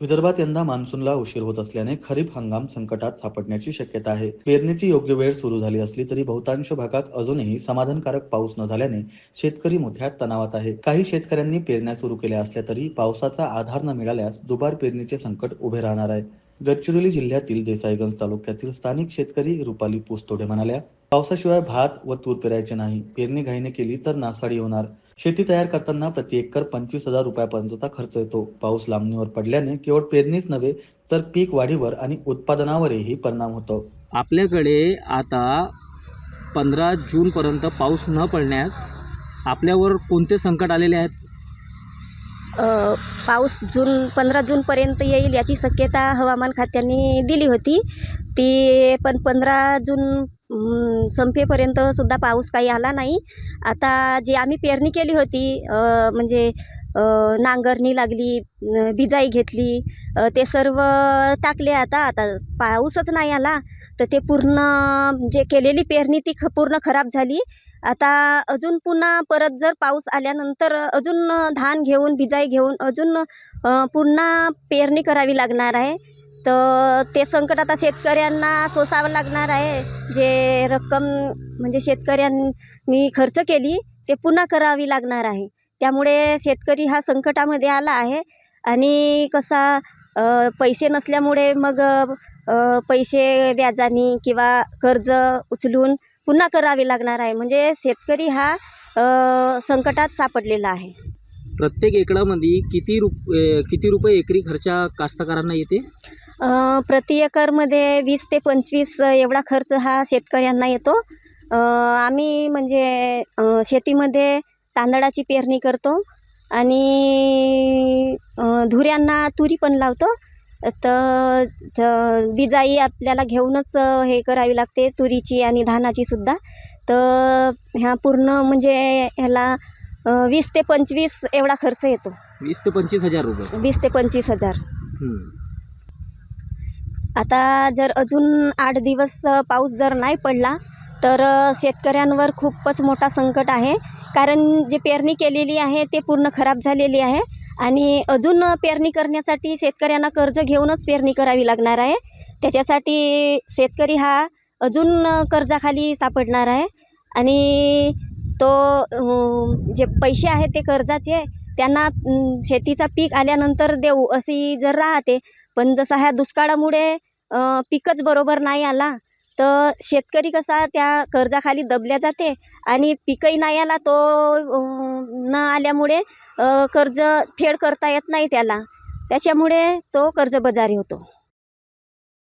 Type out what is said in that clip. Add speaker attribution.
Speaker 1: विदर्भात यंदा मान्सूनला उशीर होत असल्याने खरीप हंगाम संकटात सापडण्याची शक्यता आहे. पेरणीची योग्य वेळ सुरू झाली असली तरी बहुतांश भागात अजूनही समाधानकारक पाऊस न झाल्याने शेतकरी मोठ्या तणावात आहे. काही शेतकऱ्यांनी पेरण्या सुरू केल्या असल्या तरी पावसाचा आधार न मिळाल्यास दुबार पेरणीचे संकट उभे राहणार आहे. गडचिरोली जिल्ह्यातील देसाईगंज तालुक्यातील स्थानिक शेतकरी रुपाली पुस्तोडे म्हणाल्या पावसाशिवाय भात व तूर पेरायचे नाही. पेरणी घाईने केली तर नासाडी होणार. शेती तयार करताना प्रति एकर पंचवीस हजार रुपयापर्यंतचा खर्च येतो. पाऊस लांबणीवर पडल्याने केवळ पेरणीच नव्हे तर पीक वाढीवर आणि उत्पादनावरही परिणाम होतो.
Speaker 2: आपल्याकडे आता पंधरा जूनपर्यंत पाऊस न पडण्यास आपल्यावर कोणते संकट आलेले आहेत?
Speaker 3: अ, पाऊस जून पंधरा जूनपर्यंत येईल याची शक्यता हवामान खात्याने दिली होती. ती पण पंधरा जून संपेपर्यंत सुद्धा पाऊस काही आला नाही. आता जे आम्ही पेरणी केली होती म्हणजे नांगरणी लागली बिजाई घेतली ते सर्व टाकले आता. आता पाऊसच नाही आला तर ते पूर्ण जे केलेली पेरणी ती ख पूर्ण खराब झाली. आता अजून पुन्हा परत जर पाऊस आल्यानंतर अजून धान घेऊन बिजाई घेऊन अजून पुन्हा पेरणी करावी लागणार आहे. तर ते संकट आता शेतकऱ्यांना सोसावं लागणार आहे. जे रक्कम म्हणजे शेतकऱ्यांनी खर्च केली ते पुन्हा करावी लागणार आहे. त्यामुळे शेतकरी हा संकटामध्ये आला आहे आणि कसा पैसे नसल्यामुळे मग पैसे व्याजाने किंवा कर्ज उचलून पुन्हा करावे लागणार आहे. म्हणजे शेतकरी हा संकटात सापडलेला आहे.
Speaker 2: प्रत्येक एकरामध्ये किती रुप किती रुपये एकरी खर्चा कास्तकारांना येते?
Speaker 3: प्रति एकरमध्ये वीस ते पंचवीस एवढा खर्च हा शेतकऱ्यांना येतो. आम्ही म्हणजे शेतीमध्ये तांदळाची पेरणी करतो आणि धुऱ्यांना तुरी पण लावतो. तर त- बिजाई आपल्याला घेऊनच हे करावी लागते तुरीची आणि धानाची सुद्धा. तर ह्या पूर्ण म्हणजे ह्याला वीस ते पंचवीस एवढा खर्च येतो.
Speaker 2: वीस ते पंचवीस हजार रुपये.
Speaker 3: वीस ते पंचवीस हजार. आता जर अजून आठ दिवस पाऊस जर नाही पडला तर शेतकऱ्यांवर खूपच मोठा संकट आहे. कारण जे पेरणी केलेली आहे ते पूर्ण खराब झालेली आहे आणि अजून पेरणी करण्यासाठी शेतकऱ्यांना कर्ज घेऊनच पेरणी करावी लागणार आहे. त्याच्यासाठी शेतकरी हा अजून कर्जाखाली सापडणार आहे आणि तो जे पैसे आहेत ते कर्जाचे त्यांना शेतीचा पीक आल्यानंतर देऊ अशी जर राहते पण जसा ह्या दुष्काळामुळे पिकच बरोबर नाही आला तर शेतकरी कसा त्या कर्जाखाली दबल्या जाते आणि पिकही नाही आला तो न आल्यामुळे कर्ज फेड करता येत नाही त्याला. त्याच्यामुळे तो कर्जबाजारी होतो.